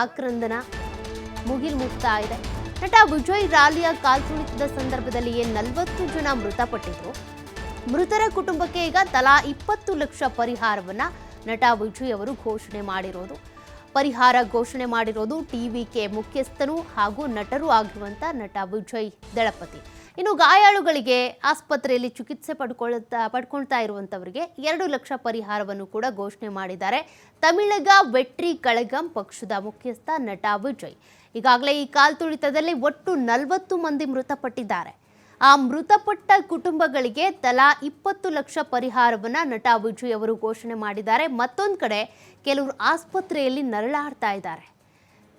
ಆಕ್ರಂದನ ಮುಗಿಲು ಮುಗ್ತಾ ಇದೆ ನಟ ವಿಜಯ್ ರಾಲಿಯ ಕಾಲ್ತುಳಿತದ ಸಂದರ್ಭದಲ್ಲಿಯೇ ನಲವತ್ತು ಜನ ಮೃತಪಟ್ಟಿದ್ರು. ಮೃತರ ಕುಟುಂಬಕ್ಕೆ ಈಗ ತಲಾ ಇಪ್ಪತ್ತು ಲಕ್ಷ ಪರಿಹಾರವನ್ನ ನಟ ವಿಜಯ್ ಅವರು ಘೋಷಣೆ ಮಾಡಿರೋದು. ಪರಿಹಾರ ಘೋಷಣೆ ಮಾಡಿರೋದು ಟಿವಿಕೆ ಮುಖ್ಯಸ್ಥನು ಹಾಗೂ ನಟರು ಆಗಿರುವಂಥ ನಟ ವಿಜಯ್ ದಳಪತಿ. ಇನ್ನು ಗಾಯಾಳುಗಳಿಗೆ ಆಸ್ಪತ್ರೆಯಲ್ಲಿ ಚಿಕಿತ್ಸೆ ಪಡ್ಕೊಳ್ತಾ ಪಡ್ಕೊಳ್ತಾ ಇರುವಂತವರಿಗೆ ಎರಡು ಲಕ್ಷ ಪರಿಹಾರವನ್ನು ಕೂಡ ಘೋಷಣೆ ಮಾಡಿದ್ದಾರೆ. ತಮಿಳಗ ವೆಟ್ರಿ ಕಳಗಂ ಪಕ್ಷದ ಮುಖ್ಯಸ್ಥ ನಟ ವಿಜಯ್. ಈಗಾಗಲೇ ಈ ಕಾಲ್ತುಳಿತದಲ್ಲಿ ಒಟ್ಟು ನಲವತ್ತು ಮಂದಿ ಮೃತಪಟ್ಟಿದ್ದಾರೆ. ಆ ಮೃತಪಟ್ಟ ಕುಟುಂಬಗಳಿಗೆ ತಲಾ ಇಪ್ಪತ್ತು ಲಕ್ಷ ಪರಿಹಾರವನ್ನ ನಟ ವಿಜಯ್ ಅವರು ಘೋಷಣೆ ಮಾಡಿದ್ದಾರೆ. ಮತ್ತೊಂದು ಕಡೆ ಕೆಲವರು ಆಸ್ಪತ್ರೆಯಲ್ಲಿ ನರಳಾಡ್ತಾ ಇದ್ದಾರೆ.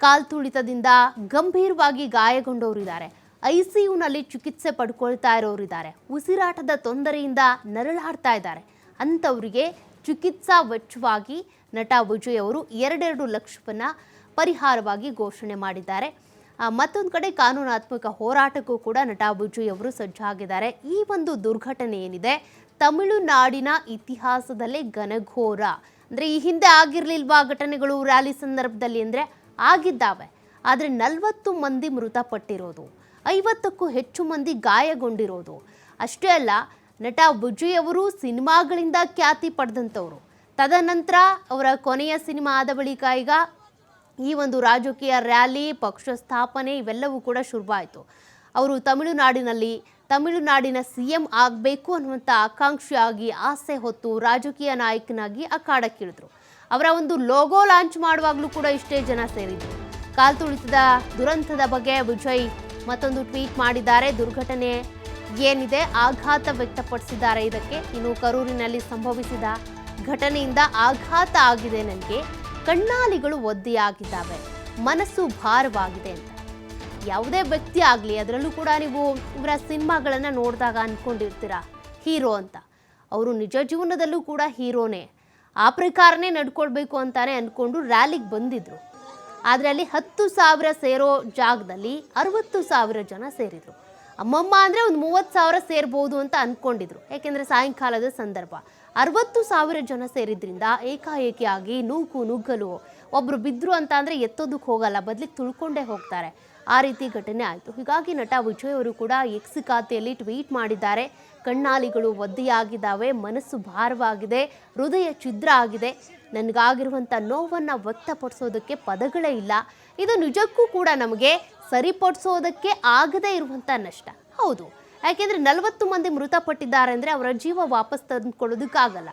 ಕಾಲ್ತುಳಿತದಿಂದ ಗಂಭೀರವಾಗಿ ಗಾಯಗೊಂಡವರಿದ್ದಾರೆ. ಐಸಿಯುನಲ್ಲಿ ಚಿಕಿತ್ಸೆ ಪಡ್ಕೊಳ್ತಾ ಇರೋರಿದ್ದಾರೆ. ಉಸಿರಾಟದ ತೊಂದರೆಯಿಂದ ನರಳಾಡ್ತಾ ಇದ್ದಾರೆ. ಅಂಥವರಿಗೆ ಚಿಕಿತ್ಸಾ ವೆಚ್ಚವಾಗಿ ನಟ ವಿಜಯ್ ಅವರು ಎರಡೆರಡು ಲಕ್ಷವನ್ನು ಪರಿಹಾರವಾಗಿ ಘೋಷಣೆ ಮಾಡಿದ್ದಾರೆ. ಮತ್ತೊಂದು ಕಡೆ ಕಾನೂನಾತ್ಮಕ ಹೋರಾಟಕ್ಕೂ ಕೂಡ ನಟ ವಿಜಯ್ ಅವರು ಸಜ್ಜಾಗಿದ್ದಾರೆ. ಈ ಒಂದು ದುರ್ಘಟನೆ ಏನಿದೆ? ತಮಿಳುನಾಡಿನ ಇತಿಹಾಸದಲ್ಲೇ ಘನಘೋರ. ಅಂದರೆ ಈ ಹಿಂದೆ ಆಗಿರಲಿಲ್ವಾ ಘಟನೆಗಳು ರ್ಯಾಲಿ ಸಂದರ್ಭದಲ್ಲಿ ಅಂದರೆ ಆಗಿದ್ದಾವೆ. ಆದರೆ ನಲವತ್ತು ಮಂದಿ ಮೃತಪಟ್ಟಿರೋದು, ಐವತ್ತಕ್ಕೂ ಹೆಚ್ಚು ಮಂದಿ ಗಾಯಗೊಂಡಿರೋದು. ಅಷ್ಟೇ ಅಲ್ಲ, ನಟ ಬುಜ್ಜಿಯವರು ಸಿನಿಮಾಗಳಿಂದ ಖ್ಯಾತಿ ಪಡೆದಂಥವರು. ತದನಂತರ ಅವರ ಕೊನೆಯ ಸಿನಿಮಾ ಆದ ಬಳಿಕ ಈಗ ಈ ಒಂದು ರಾಜಕೀಯ ರ್ಯಾಲಿ, ಪಕ್ಷ ಸ್ಥಾಪನೆ ಇವೆಲ್ಲವೂ ಕೂಡ ಶುರುವಾಯಿತು. ಅವರು ತಮಿಳುನಾಡಿನಲ್ಲಿ, ತಮಿಳುನಾಡಿನ ಸಿ ಎಂ ಆಗಬೇಕು ಅನ್ನುವಂಥ ಆಕಾಂಕ್ಷಿಯಾಗಿ ಆಸೆ ಹೊತ್ತು ರಾಜಕೀಯ ನಾಯಕನಾಗಿ ಅಖಾಡಕ್ಕಿಳಿದ್ರು. ಅವರ ಒಂದು ಲೋಗೋ ಲಾಂಚ್ ಮಾಡುವಾಗಲೂ ಕೂಡ ಇಷ್ಟೇ ಜನ ಸೇರಿದ್ರು. ಕಾಲ್ತುಳಿತದ ದುರಂತದ ಬಗ್ಗೆ ವಿಜಯ್ ಮತ್ತೊಂದು ಟ್ವೀಟ್ ಮಾಡಿದ್ದಾರೆ. ದುರ್ಘಟನೆ ಏನಿದೆ? ಆಘಾತ ವ್ಯಕ್ತಪಡಿಸಿದ್ದಾರೆ. ಇದಕ್ಕೆ ಇನ್ನು ಕರೂರಿನಲ್ಲಿ ಸಂಭವಿಸಿದ ಘಟನೆಯಿಂದ ಆಘಾತ ಆಗಿದೆ ನನಗೆ. ಕಣ್ಣಾಲಿಗಳು ಒದ್ದೆಯಾಗಿದ್ದಾವೆ. ಮನಸ್ಸು ಭಾರವಾಗಿದೆ ಅಂತ. ಯಾವುದೇ ವ್ಯಕ್ತಿ ಆಗಲಿ, ಅದರಲ್ಲೂ ಕೂಡ ನೀವು ಇವರ ಸಿನಿಮಾಗಳನ್ನು ನೋಡಿದಾಗ ಅಂದ್ಕೊಂಡಿರ್ತೀರ ಹೀರೋ ಅಂತ. ಅವರು ನಿಜ ಜೀವನದಲ್ಲೂ ಕೂಡ ಹೀರೋನೇ. ಆ ಪ್ರಕಾರನೇ ನಡ್ಕೊಳ್ಬೇಕು ಅಂತಾನೆ ಅಂದ್ಕೊಂಡು ರ್ಯಾಲಿಗೆ ಬಂದಿದ್ರು. ಆದರೆ ಅಲ್ಲಿ ಹತ್ತು ಸಾವಿರ ಸೇರೋ ಜಾಗದಲ್ಲಿ ಅರವತ್ತು ಸಾವಿರ ಜನ ಸೇರಿದರು. ಅಮ್ಮಮ್ಮ ಅಂದರೆ ಒಂದು ಮೂವತ್ತು ಸಾವಿರ ಸೇರ್ಬೋದು ಅಂತ ಅಂದ್ಕೊಂಡಿದ್ರು ಯಾಕೆಂದರೆ ಸಾಯಂಕಾಲದ ಸಂದರ್ಭ. ಅರವತ್ತು ಸಾವಿರ ಜನ ಸೇರಿದ್ರಿಂದ ಏಕಾಏಕಿಯಾಗಿ ನೂಕು ನುಗ್ಗಲು. ಒಬ್ಬರು ಬಿದ್ದರು ಅಂತ ಅಂದರೆ ಎತ್ತೋದಕ್ಕೆ ಹೋಗಲ್ಲ, ಬದಲಿಗೆ ತುಳ್ಕೊಂಡೇ ಹೋಗ್ತಾರೆ. ಆ ರೀತಿ ಘಟನೆ ಆಯಿತು. ಹೀಗಾಗಿ ನಟ ವಿಜಯ್ ಅವರು ಕೂಡ ಎಕ್ಸ್ ಖಾತೆಯಲ್ಲಿ ಟ್ವೀಟ್ ಮಾಡಿದ್ದಾರೆ. ಕಣ್ಣಾಲಿಗಳು ಒದ್ದೆಯಾಗಿದ್ದಾವೆ, ಮನಸ್ಸು ಭಾರವಾಗಿದೆ, ಹೃದಯ ಛಿದ್ರ ಆಗಿದೆ. ನನಗಾಗಿರುವಂಥ ನೋವನ್ನು ವ್ಯಕ್ತಪಡಿಸೋದಕ್ಕೆ ಪದಗಳೇ ಇಲ್ಲ. ಇದು ನಿಜಕ್ಕೂ ಕೂಡ ನಮಗೆ ಸರಿಪಡಿಸೋದಕ್ಕೆ ಆಗದೇ ಇರುವಂಥ ನಷ್ಟ. ಹೌದು. ಯಾಕೆಂದರೆ ನಲವತ್ತು ಮಂದಿ ಮೃತಪಟ್ಟಿದ್ದಾರೆ ಅಂದರೆ ಅವರ ಜೀವ ವಾಪಸ್ ತಂದುಕೊಳ್ಳೋದಕ್ಕಾಗಲ್ಲ.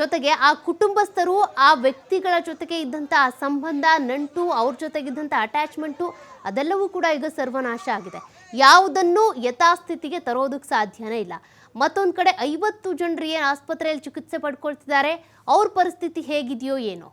ಜೊತೆಗೆ ಆ ಕುಟುಂಬಸ್ಥರು, ಆ ವ್ಯಕ್ತಿಗಳ ಜೊತೆಗೆ ಇದ್ದಂಥ ಆ ಸಂಬಂಧ, ನಂಟು, ಅವ್ರ ಜೊತೆಗಿದ್ದಂಥ ಅಟ್ಯಾಚ್ಮೆಂಟು ಅದೆಲ್ಲವೂ ಕೂಡ ಈಗ ಸರ್ವನಾಶ ಆಗಿದೆ. ಯಾವುದನ್ನು ಯಥಾಸ್ಥಿತಿಗೆ ತರೋದಕ್ಕೆ ಸಾಧ್ಯನೇ ಇಲ್ಲ. ಮತ್ತೊಂದು ಕಡೆ ಐವತ್ತು ಜನರು ಏನು ಆಸ್ಪತ್ರೆಯಲ್ಲಿ ಚಿಕಿತ್ಸೆ ಪಡ್ಕೊಳ್ತಿದ್ದಾರೆ. ಅವ್ರ ಪರಿಸ್ಥಿತಿ ಹೇಗಿದೆಯೋ ಏನೋ.